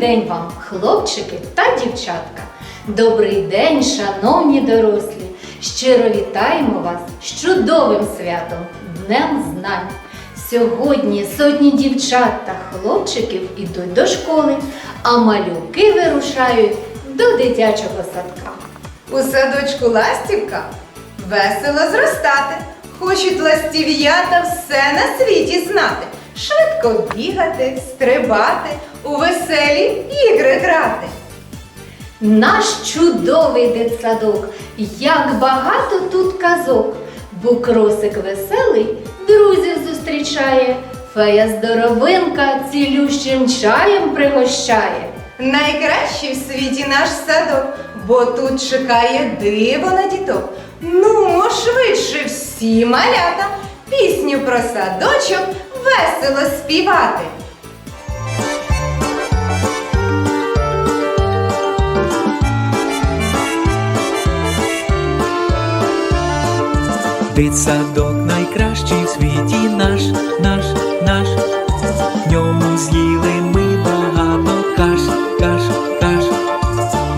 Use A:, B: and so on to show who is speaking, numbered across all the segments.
A: день вам, хлопчики та дівчатка. Добрий день, шановні дорослі! Щиро вітаємо вас з чудовим святом, Днем Знань. Сьогодні сотні дівчат та хлопчиків ідуть до школи, а малюки вирушають до дитячого садка.
B: У садочку ластівка весело зростати. Хочуть ластів'ята все на світі знати. Швидко бігати, стрибати, у веселі ігри грати.
A: Наш чудовий дитсадок, як багато тут казок. Букросик веселий друзів зустрічає, фея здоровинка цілющим чаєм пригощає.
B: Найкращий в світі наш садок, бо тут чекає диво на діток. Ну, швидше всі малята пісню про садочок весело співати.
C: Дитсадок найкращий в світі наш, наш, наш. В ньому з'їли ми багато каш, каш, каш.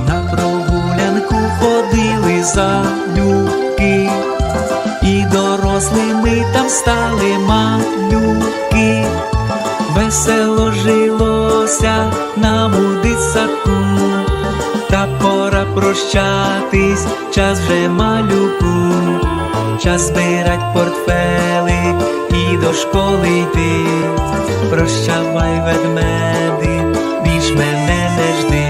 C: На прогулянку ходили залюбки, і дорослими там стали малюки. Весело жилося нам у дитсадку, та пора прощатись, час вже малюку. Час збирать портфели і до школи йти. Прощавай, ведмеди, більш мене не жди.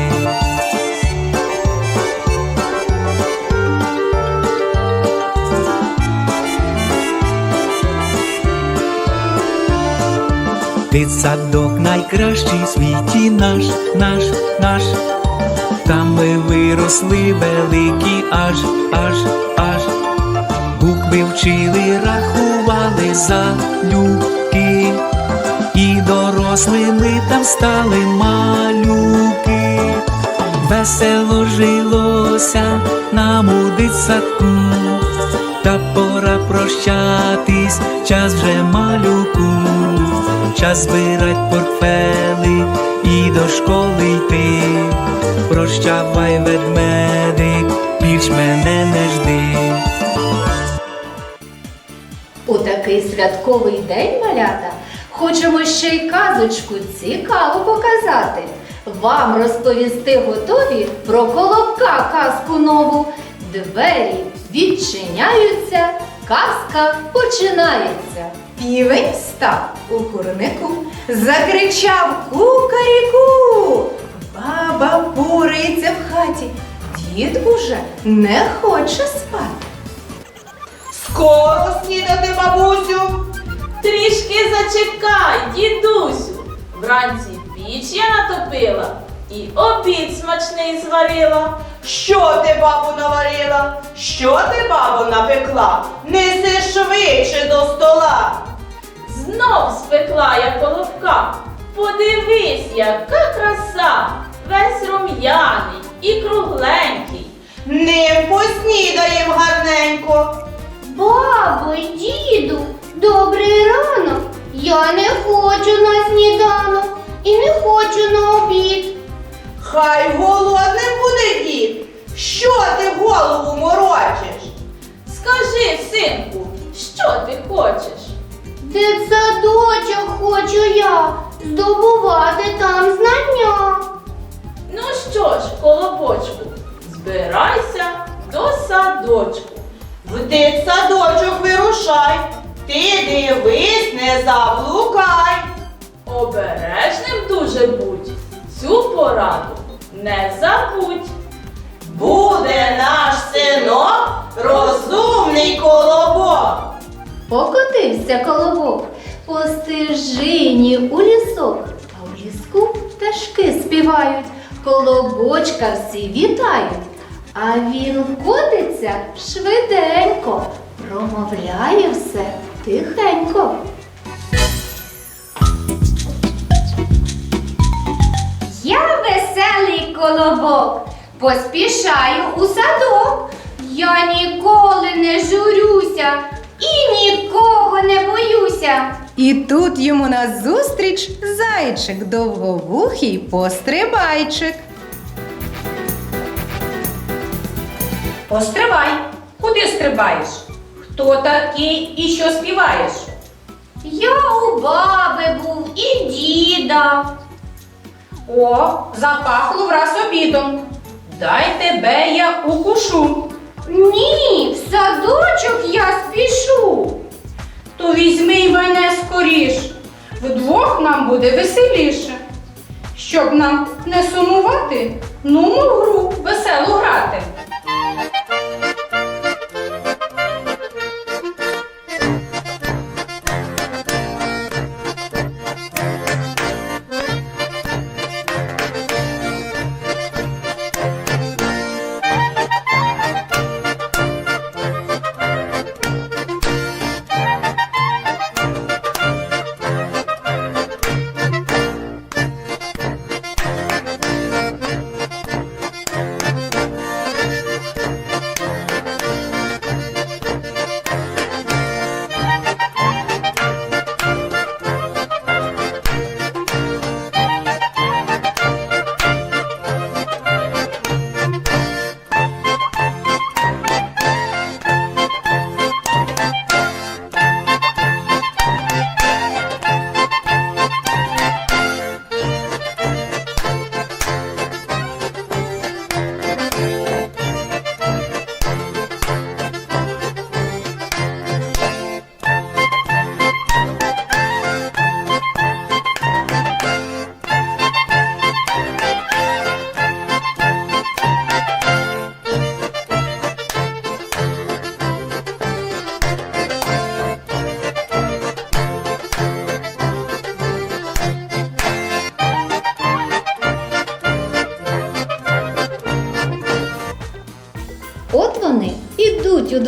C: Дитсадок найкращий в світі наш, наш, наш. Там ми виросли великі аж, аж, аж. Букви вчили, рахували залюбки, і дорослими там стали малюки. Весело жилося нам у дитсадку, та пора прощатись, час вже малюку, час збирать портфели і до школи йти. Прощавай, ведмедик, більш мене не жди.
A: Такий святковий день, малята, хочемо ще й казочку цікаво показати. Вам розповісти готові про колобка казку нову. Двері відчиняються, казка починається.
B: Півень став у курнику, закричав кукаріку. Баба пурається в хаті, дід уже не хоче спати.
D: Скоро снідати, бабусю.
E: Трішки зачекай, дідусю. Вранці піч я натопила і обід смачний зварила.
D: Що ти, бабу, наварила? Що ти, бабу, напекла? Неси швидше до стола.
E: Знов спекла я колобка. Подивись, яка краса! Весь рум'яний і кругленький.
D: Ним поснідаєм гарненько.
F: Бабо, діду, добрий ранок. Я не хочу на сніданок і не хочу на обід.
D: Хай голодним буде дід. Що ти голову морочиш?
E: Скажи, синку, що ти хочеш?
F: Дитсадочок хочу я здобувати там знання.
E: Ну що ж, колобочку, збирайся до садочку.
D: В дитсадочок вирушай. Ти дивись, не заблукай.
E: Обережним дуже будь, цю пораду не забудь.
D: Буде наш синок розумний колобок.
A: Покотився колобок по стежині у лісок, а у ліску пташки співають, колобочка всі вітають. А він котиться швиденько, промовляє все тихенько.
F: Я веселий колобок, поспішаю у садок. Я ніколи не журюся і нікого не боюся.
B: І тут йому назустріч зайчик довговухий пострибайчик.
G: Постривай, куди стрибаєш? Хто такий і що співаєш?
F: Я у баби був і діда.
G: О, запахло враз обідом. Дай тебе я укушу.
F: Ні, в садочок я спішу.
G: То візьми й мене скоріш. Вдвох нам буде веселіше. Щоб нам не сумувати, ну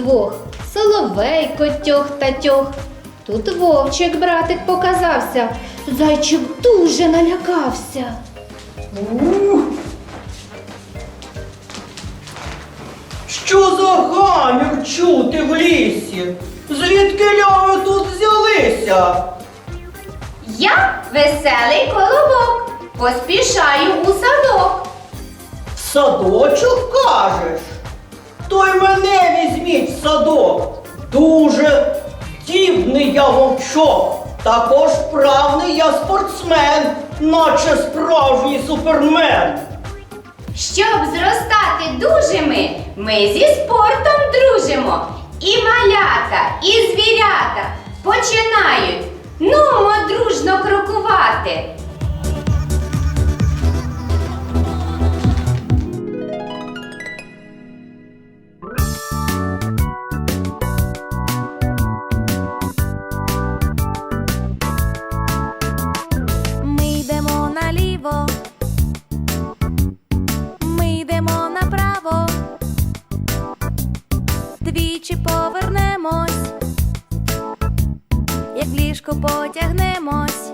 A: ідуть удвох, соловейко тьох та тьох. Тут вовчик братик показався, зайчик дуже налякався.
D: Що за гамір чути в лісі? Звідки ви тут взялися?
F: Я веселий колобок. Поспішаю у садок.
D: В садочок кажеш? То й мене візьміть в садок. Дуже дібний я вовчок. Також правний я спортсмен, наче справжній супермен.
F: Щоб зростати дужими, ми зі спортом дружимо. І малята, і звірята
H: повернемось, як ліжко потягнемось,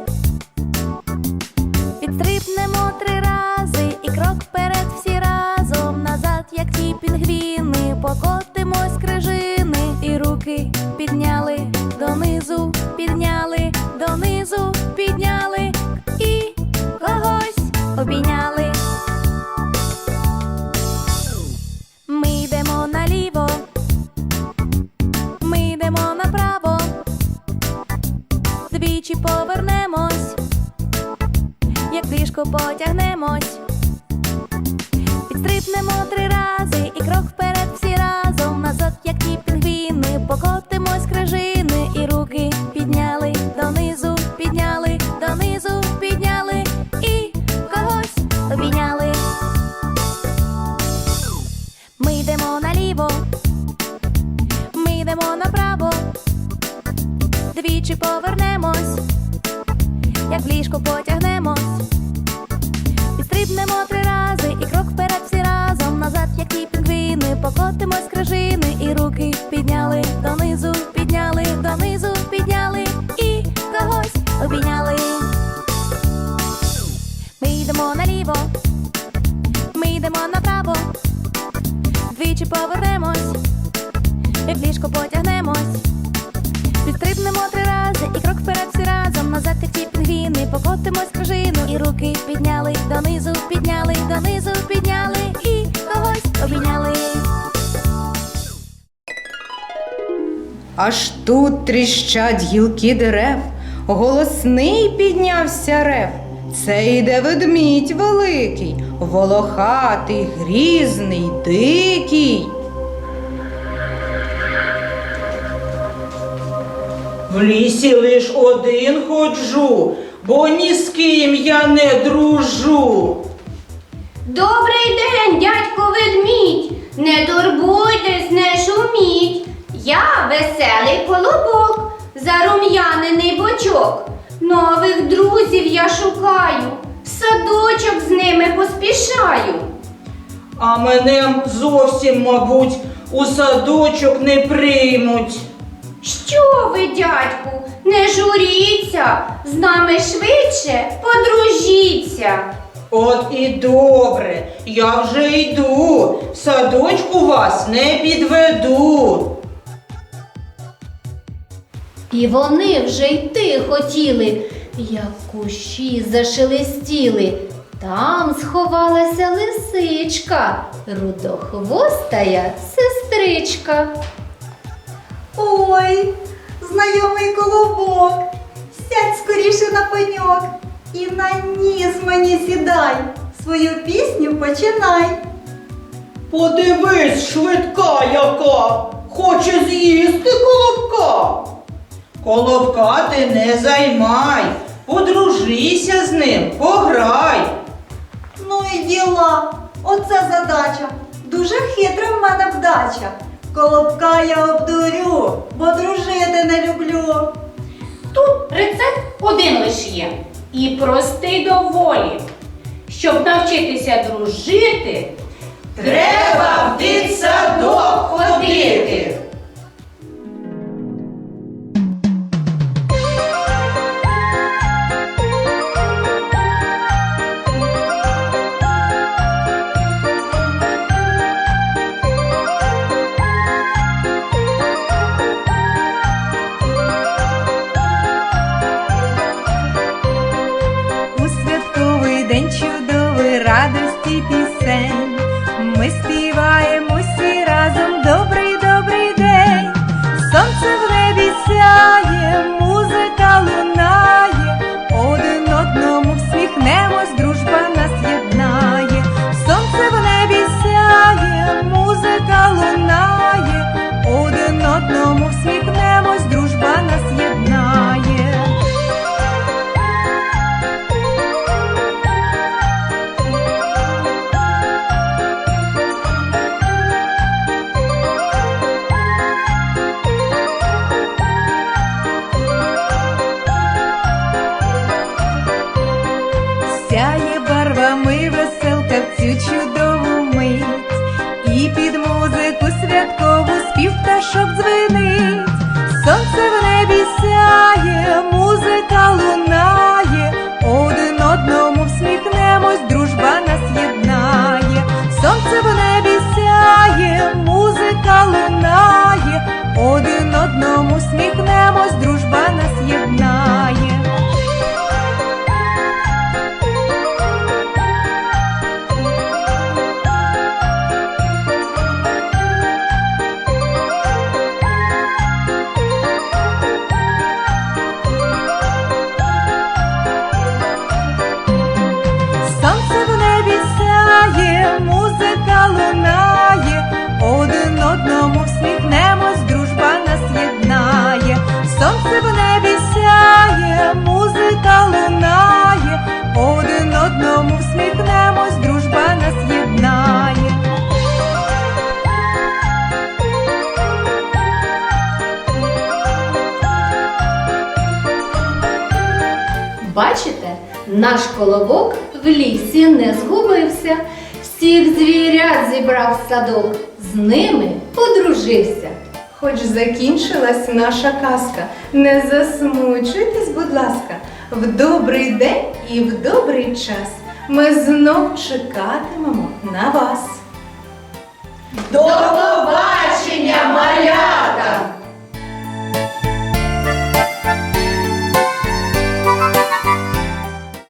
H: як потягнемось, підстрибнемо три рази і крок вперед всі разом, назад, як ті пінгвіни, покотимось крижини, і руки підняли донизу, підняли донизу, підняли. І когось обійняли. Ми йдемо наліво, ми йдемо направо, двічі повернемось, як в ліжко потягнемось, підстрибнемо три рази і крок вперед всі разом, назад, як ті пінгвіни, покотимось крижини, і руки підняли донизу, підняли донизу, підняли. І когось обійняли. Ми йдемо наліво, ми йдемо направо, двічі повернемось, в ліжко потягнемось, підстрибнемо три рази і крок вперед всі разом. Назад, як ті пінгвіни, покотимось кружину, і руки підняли донизу, підняли, донизу, підняли, і когось обійняли.
B: Аж тут тріщать гілки дерев, голосний піднявся рев. Це йде ведмідь великий, волохатий, грізний, дикий.
D: В лісі лиш один ходжу, бо ні з ким я не дружу.
F: Добрий день, дядько ведмідь. Не турбуйтесь, не шуміть. Я веселий колобок, зарум'янений бочок. Нових друзів я шукаю, в садочок з ними поспішаю.
D: А мене зовсім, мабуть, у садочок не приймуть.
F: Що ви, дядьку, не журіться, з нами швидше подружіться.
D: От і добре, я вже йду, в садочку вас не підведу.
A: І вони вже йти хотіли, як кущі зашелестіли. Там сховалася лисичка, рудохвостая сестричка.
I: Ой, знайомий колобок, сядь скоріше на пеньок і на ніс мені сідай, свою пісню починай.
D: Подивись, швидка яка, хоче з'їсти колобка. Колобка ти не займай, подружися з ним, пограй.
I: Ну і діла, оце задача. Дуже хитра в мене вдача. Колобка я обдурю, бо дружити не люблю.
G: Тут рецепт один лиш є. І простий доволі. Щоб навчитися дружити,
D: Треба в дитсадок ходити.
B: সব музика лунає, один одному всміхнемось, дружба нас єднає. Сонце в небі сяє, музика лунає, один одному всміхнемось, дружба нас єднає.
A: Бачите, наш колобок в лісі не згубився, всіх звірят зібрав в садок, з ними подружився.
B: Хоч закінчилась наша казка, не засмучуйтесь, будь ласка, в добрий день і в добрий час ми знов чекатимемо на вас.
D: До побачення, маля!